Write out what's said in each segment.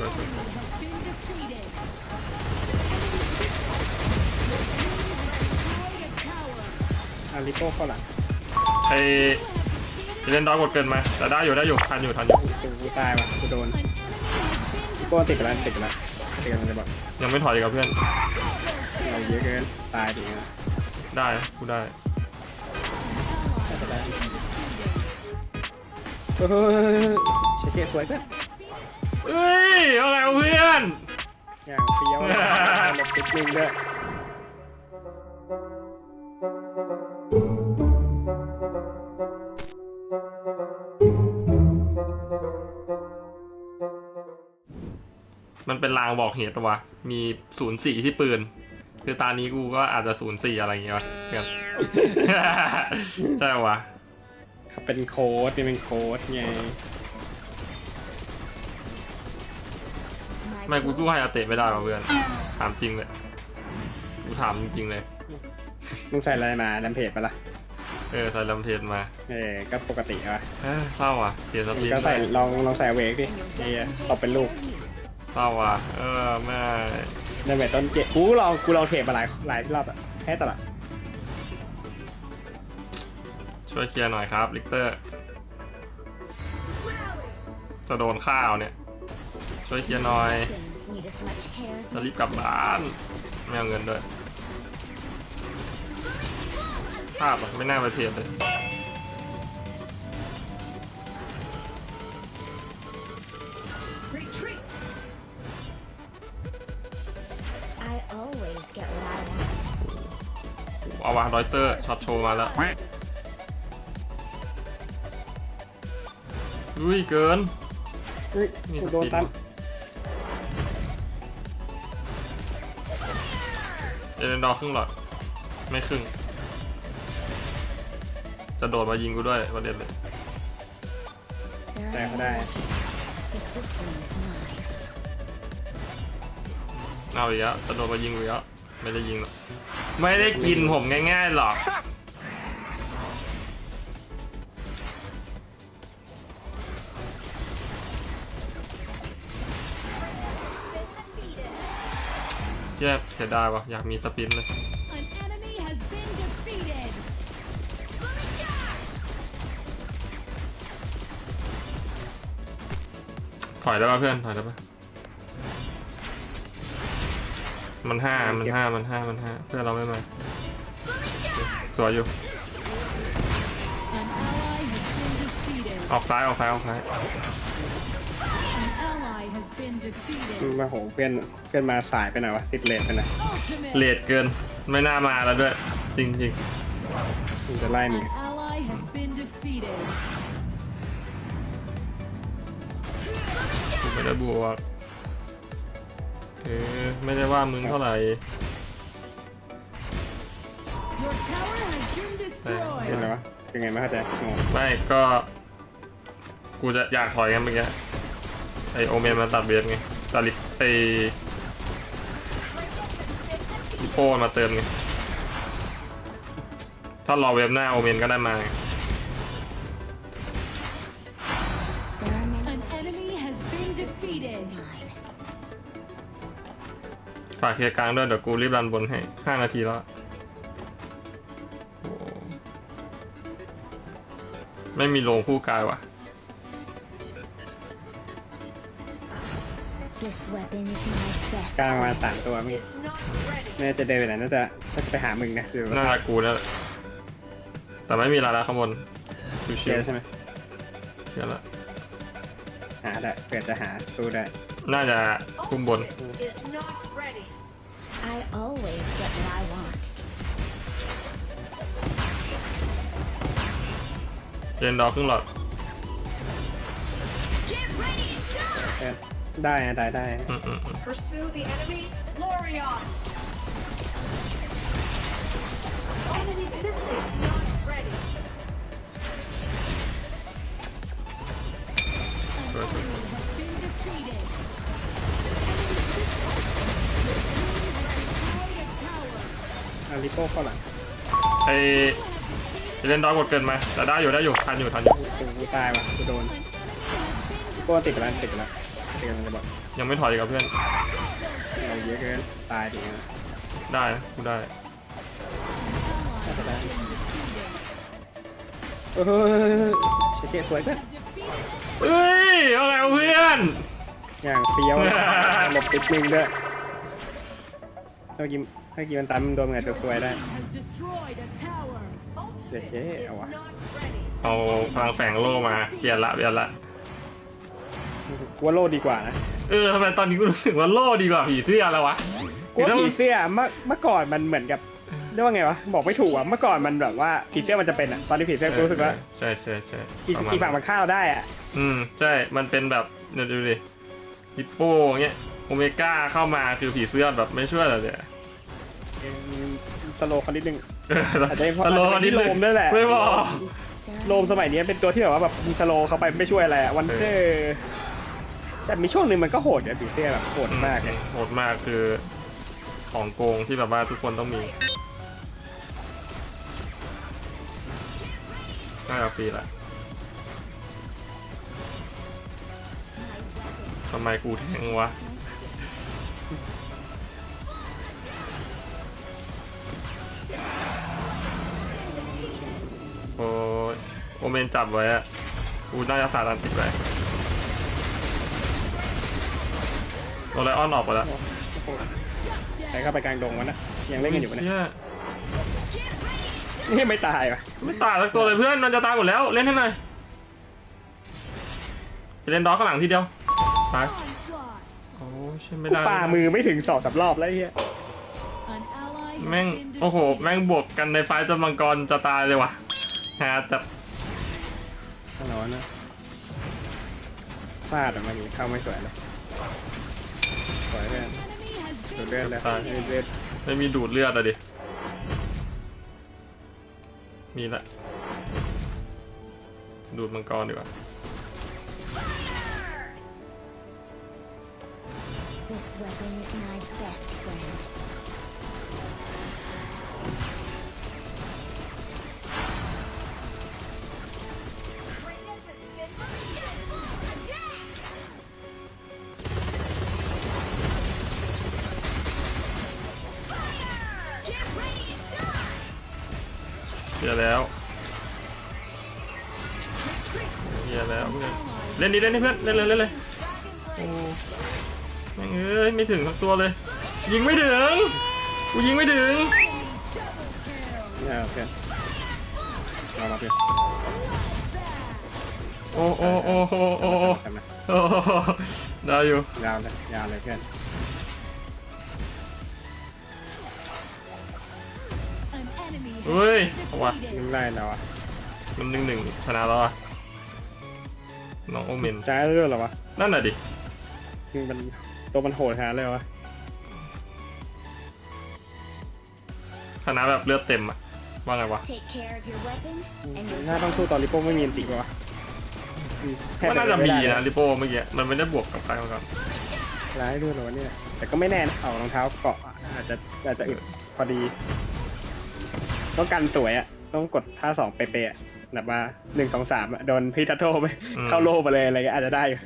สวยสวย been defeated. Destroyed a tower. อาริโป้เข้าหลังไอเล่นดอยกดเกินไหมแต่ได้อยู่ได้อยู่ทันอยู่ทันอยู่กูกูตายว่ะกูโดน An enemy has been กูติดไปแล้วติดไปแล้วติดกันจะบอกยังไม่ถอยกับเพื่อนเราเยอะเกินตายดินะได้กูได้ไม่เป็นไรเฮ้ยเช็คเกสวยเพื่อน เอ้ยอะไรวะเพื่อนอย่างเฟี้ยวเลยหลบติดนึงด้วยมันเป็นลางบอกเหตุปะวะมีศูนย์สี่ที่ปืน คือตานี้กูก็อาจจะศูนย์สี่อะไรอย่างเงี้ยวะเพื่อน ใช่ปะวะ เขาเป็นโค้ดนี่เป็นโค้ดไง ไม่กูสู้ไฮอาเตะไม่ได้หรอเพื่อนถามจริงเลยกูถามจริงๆเลยมึงใส่อะไรมาแลมเพจปะล่ะเออใส่ลำเทนมาเออก็ปกติว่ะเอ้ยเศร้าอะเสียสติก็ใส่ลองลองใส่เวกดิเฮียตบเป็นลูกเศร้าอะเออแม่ในเวทต้นเกตกูลองกูลองเทปมาหลายหลายรอบอะแค่ตลอดช่วยเคลียร์หน่อยครับลิกเตอร์จะโดนข้าวเนี่ย ช่วยเคลียร์หน่อย Need as much care as จะรีบกลับบ้านไม่เอาเงินด้วยภาพอะไม่น่าประเทศเลย I always get what I want. เอาวะรอยเตอร์ช็อตโชว์มาแล้วอุ้ยเกินเฮ้ยมีสกูโดนปีดตัน เอเลนดอร์ครึ่งหลอด ไม่ครึ่ง จะโดดมายิงกูด้วยประเด็นเลย There แต่ are เขาได้ But this one is mine. เอาอีกแล้วจะโดดมายิงกูอีกแล้วไม่ได้ยิงหรอก ไม่ได้กินผมง่ายๆหรอก แยกเสียดายวะอยากมีสปินเลย An enemy has been defeated. ถอยได้ป่ะเพื่อนถอยได้ป่ะมันห้ามันห้ามันห้ามันห้าเพื่อนเราไม่มาสวยอยู่ An ally has been defeated. ออกซ้ายออกซ้ายออกซ้าย มมาโหเพื่อนเพื่อนมาสายไปหน่อยวะติดเลทไปหน่อย Ultimate. เลทเกินไม่น่ามาแล้วด้วย จริงจริงมึงจะไล่มึง An ally has been defeated. ๆไม่ได้บวกเออไม่ได้ว่ามึงเท่าไหร่ Your tower has been เป็นไง destroyed. วะเป็นไงไม่เข้าใจงงไม่ก็ กูจะอยากถอยกันเมื่อกี้ ไอโอเมนมาตัดเบสไงตาลิไออีโป้มาเติมไงถ้ารอเว็บหน้าโอเมนก็ได้มาไง There are many. An enemy has been defeated. Mine. ฝากเคลียร์กลางด้วยเดี๋ยวกูรีบรันบนให้ห้านาทีแล้วโอ้ไม่มีโลงคู่กายว่ะ กลางมาสามตัวมึงน่าจะเดินไปไหนน่าจะน่าจะไปหามึงนะดูน่าจะกูนั่นแหละแต่ไม่มีลาแล้วข้างบนชิเชียวๆใช่ไหมเดี๋ยวละหาได้เผื่อจะหาสู้ได้ น่าจะคุมบน is not ready. I always get what I want. เรนดอร์ครึ่งหลอด Get ready to die. เออได้นะได้ได้อืมอืมอืม Pursue the enemy, Lorion. Enemy system is not ready. สวยสวย Has been defeated. Enemy has destroyed a tower. อาริโป้เข้าหลังไอเรนดอร์กดเกินไหมแต่ได้อยู่ได้อยู่ทันอยู่ทันอยู่กูกูตายว่ะกูโดน An enemy has been กูติดไปแล้วติดไปแล้ว เกินจะบอกยังไม่ถอยกับเพื่อน เราเยอะเกินตายถึงนะได้นะกูได้ น่าจะได้เออเชคเกตสวยเพื่อนเอ้ยเอาไงวะเพื่อน อย่างเฟี้ยวเลยหลบติดนึงด้วยถ้ากินถ้ากินมันตามมันโดนมันอาจจะสวยได้ Has destroyed a tower. เดี๋ยวเจ๊เอาวะเอาพลังแฝงโล่มา เปลี่ยนละเปลี่ยนละ กูว่าโลดีกว่านะเออทำไมตอนนี้กูรู้สึกว่าโล่ดีกว่าผีเสื้อแล้ววะกูว่าผีเสื้อเมื่อเมื่อก่อนมันเหมือนกับเรียกว่าไงวะบอกไม่ถูกอะเมื่อก่อนมันแบบว่าผีเสื้อมันจะเป็นอะตอนนี้ผีเสื้อกูรู้สึกว่าใช่ใช่ใช่อีกประมาณอีกฝั่งมันเข้าวได้อะอืมใช่มันเป็นแบบเดี๋ยวดูดิฮิปโป้เงี้ยโอเมก้าเข้ามาคือผีเสื้อแบบไม่ช่วยเลยเนี่ยเออสโลว์เขานิดนึงเอออาจจะเป็นเพราะตลกมันเป็นนิดนึงโลมด้วยแหละไม่บอกโลมสมัยนี้เป็นตัวที่แบบว่าแบบมีสโลว์เข้าไปไม่ช่วยอะไรอะวันเดอร์ แต่มีช่วงหนึ่งมันก็โหดเนี่ยผีเสื้อแบบโหดมากเลยโหดมากคือของโกงที่แบบว่าทุกคนต้องมีน่าจะฟรีละทำไมกูแทงวะโอ้โอเมนจับไว้อะกูน่าจะสาดันติดไว้ โอไลออนออกไปแล้วใครเข้าไปกลางดงวะนะยังเล่นกันอยู่ปะเนี่ยเหี้ยนี่ไม่ตายวะไม่ตายสักตัวเลยเพื่อนมันจะตายหมดแล้วเล่นให้หน่อยไปเล่นดอกข้างหลังทีเดียวไป Onslaught. โอ้ยใช่ไม่กูได้ปามือไม่ถึงสองสามรอบแล้วไอ้เฮีย An ally has แม่ง been โอ้โห defeated. แม่งบวกกันในไฟล์จนมังกรจะตายเลยว่ะฮาจัดข้างนอนนะฟาดออกมาดิเข้าไม่สวยเลย สวยเลย Enemy has ดู been เลือดเลยตายเลือดไม่มีดูดเลือดอะดิ มีละ ดูดมังกรดีกว่า This weapon is my best friend. เฮียแล้วเฮียแล้วเพื่อนเล่นดิเล่นดิเพื่อนเล่นเลยเล่นเลยโอ้แม่งเอ้ยไม่ถึงสักตัวเลย ยิงไม่ถึงกูยิงไม่ถึงเนี่ยเพื่อนมามาเพื่อนโอ้โอ้โอ้โอ้โอ้โอ้โอ้ได้อยู่ยาวเลยยาวเลยเพื่อน เฮ้ย been เอาวะ defeated. ยิงไล่เราอะมันหนึ่งหนึ่งชนะแล้วอะน้องโอเมนใช้เรื่องเหรอวะนั่นน่ะดิยิงมันตัวมันโหดขนาดเลยวะชนะแบบเลือดเต็มอะว่าไงวะ Take care of your weapon and your ถ้าต้องสู้ตอนริโป้ไม่มีอันติวะแทบก็จะน่าจะไม่มีได้นะริโป้เมื่อกี้มันไม่ได้บวกกับใครมาก่อนร้ายด้วยเหรอวะเนี่ยแต่ก็ไม่แน่นะเอารองเท้าเกาะอาจจะอาจจะอึดพอดี ต้องกันสวยอะต้องกดท่าสองเป๊ะๆอะแบบว่าหนึ่งสองสามโดนพิทัตโตไปเข้าโลไปเลยอะไรเงี้ยอาจจะได้อยู่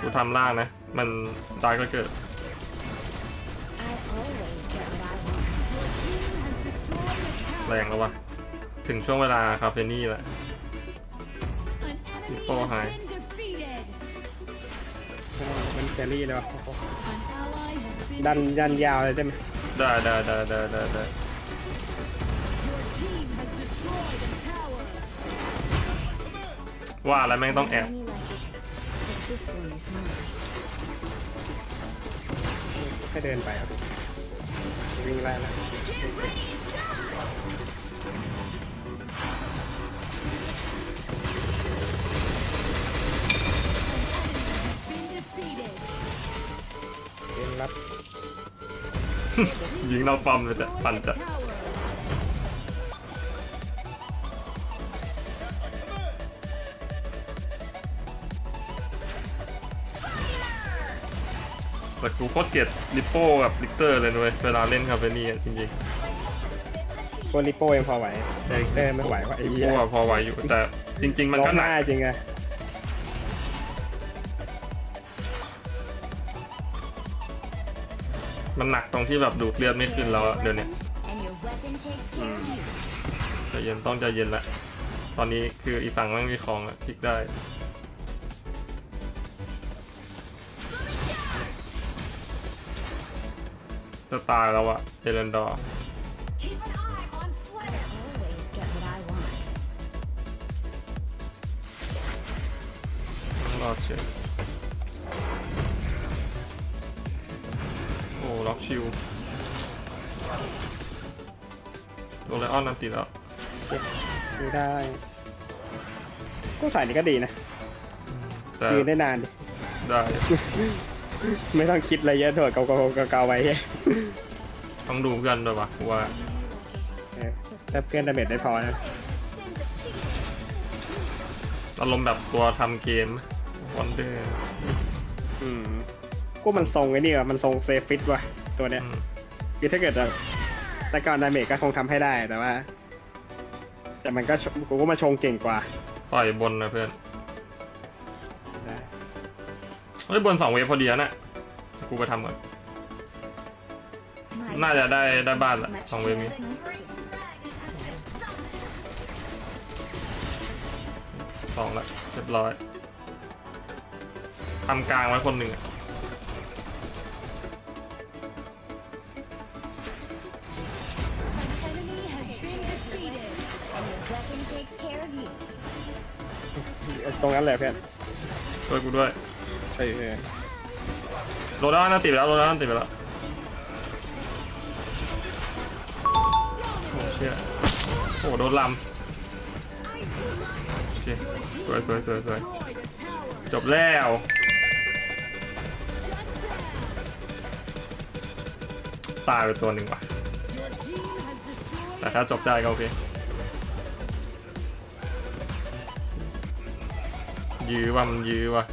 กูทำล่างนะ มันตายก็เกิด I always get what I want. Your team has destroyed a แร tower. งแล้ววะถึงช่วงเวลาคาเฟนี่แหละ An enemy People has high. been defeated. มันแครี่เลยวะ An ally has been ดันยัน defeated. ยาวเลยใช่ไหม ได้ได้ได้ได้ได้ว่าอะไรแม่งต้องแอบ แค่เดินไปครับวิ่งไล่แล้วเกมรับ ยิงนอกปอมเลยแต่ Destroyed ปั่น a จะ tower. แต่กูโคตรเกลียดลิปโป้กับลิกเตอร์เลยด้วยเวลาเล่นคาเฟนี่อะจริงตัวริโป้ยังพอไหวแต่เตอร์ไม่ไหวว่ะไอ้ๆลิปเหี้ยโป้อะพอไหวอยู่แต่จริง ๆ มันร้อก็งหนักไห้จริงอะ มันหนักตรงที่แบบดูดเลือดไม่ขึ้นแล้วเดี๋ยวนี้ And your weapon takes care of you. ใจเย็นต้องใจเย็นละตอนนี้คืออีฝั่งไม่มีของอะพลิกได้จะตายแล้วอะเอเลนดอร์รอดเช็ค ล็อกชิวโดนไลออนนันติดแล้วดูได้ ก็สายนี้ก็ดีนะแต่ยืนได้นานดิได้ไม่ต้องคิดอะไรเยอะโดดเกาๆเกาๆไว้เฮ้ยต้องดูกันด้วยวะว่าเออถ้าเพื่อนดาเมจได้พอนะอารมณ์แบบตัวทำเกมวันเดอร์อืมกูมันทรงไอ้นี่ว่ะมันทรงเซฟฟิตว่ะ ตัวเนี้ยคือถ้าเกิดแบบแต่ก่อนดาเมจก็คงทำให้ได้แต่ว่า แต่มันก็ชกูก็มาชงเก่งกว่าต่อยบนนะเพื่อนได้เฮ้ยบนสองเวฟพอดีแล้วนะกูไปทำก่อน My น่าจะได้ได้บ้าน as ละ much สองเวฟนี้ as my skin. สองละเรียบร้อยทำกลางไว้คนหนึ่งอะ ตรงนั้นเลยเพื่อนช่วยกูด้วยใช่เออโรด้าน่าติดไปแล้วโรด้าน่าติดไปแล้วโอ้เชี่ยโอ้โดนลำโอเคสวยสวยสวยสวย Destroyed a tower. จบแล้วตายไปตัวหนึ่งว่ะ Your team has destroyed แต่ถ้าจบได้ก็โอเค ยื้อว่ะมันยื้อว่ะ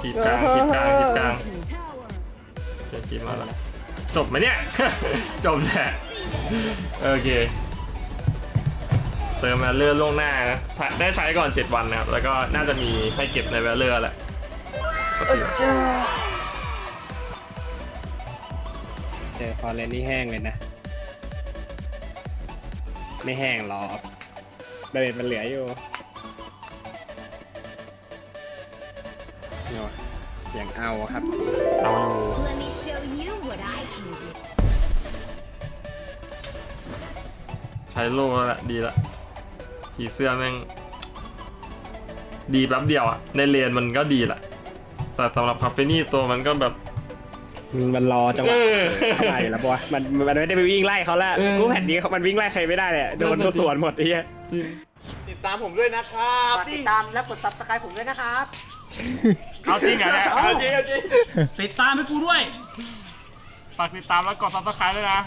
ขีดกลางขีดกลางขีดกลาง a tower. เจะขีดมาแล้วจบไหมเนี่ย จบแหละโอเค เติมแวลเลอร์ล่วงหน้านะใช้ได้ใช้ก่อน 7 วันนะครับ แล้วก็น่าจะมีให้เก็บในแวลเลอร์แหละก็ถือว่าเจอพอเลนนี่แห้งเลยนะ ไม่แห้งหรอกดาเมจมันเหลืออยู่ เอาครับ เอาอยู่ Let me show you what I can do. ใช้โล่แล้วแหละดีละผีเสื้อแม่ง ดีแป๊บเดียวอะในเลนมันก็ดีแหละ แต่สำหรับคาเฟนี่ตัวมันก็แบบ มันรอจังหวะเออเข้ามาอยู่แล้วปะวะมันมันไม่ได้ไปวิ่งไล่เขาละเออ กูแผ่นนี้เขามันวิ่งไล่ใครไม่ได้เลยโดนกูสวนหมดไอ้เหี้ยติดตามผมด้วยนะครับ ฝากติดตามและกด subscribe ผมด้วยนะครับ เอาจริงเหรอเนี่ยเอาจริงเอาจริงติดตามให้กูด้วย ฝากติดตามแล้วกดซับสไครต์ด้วยนะ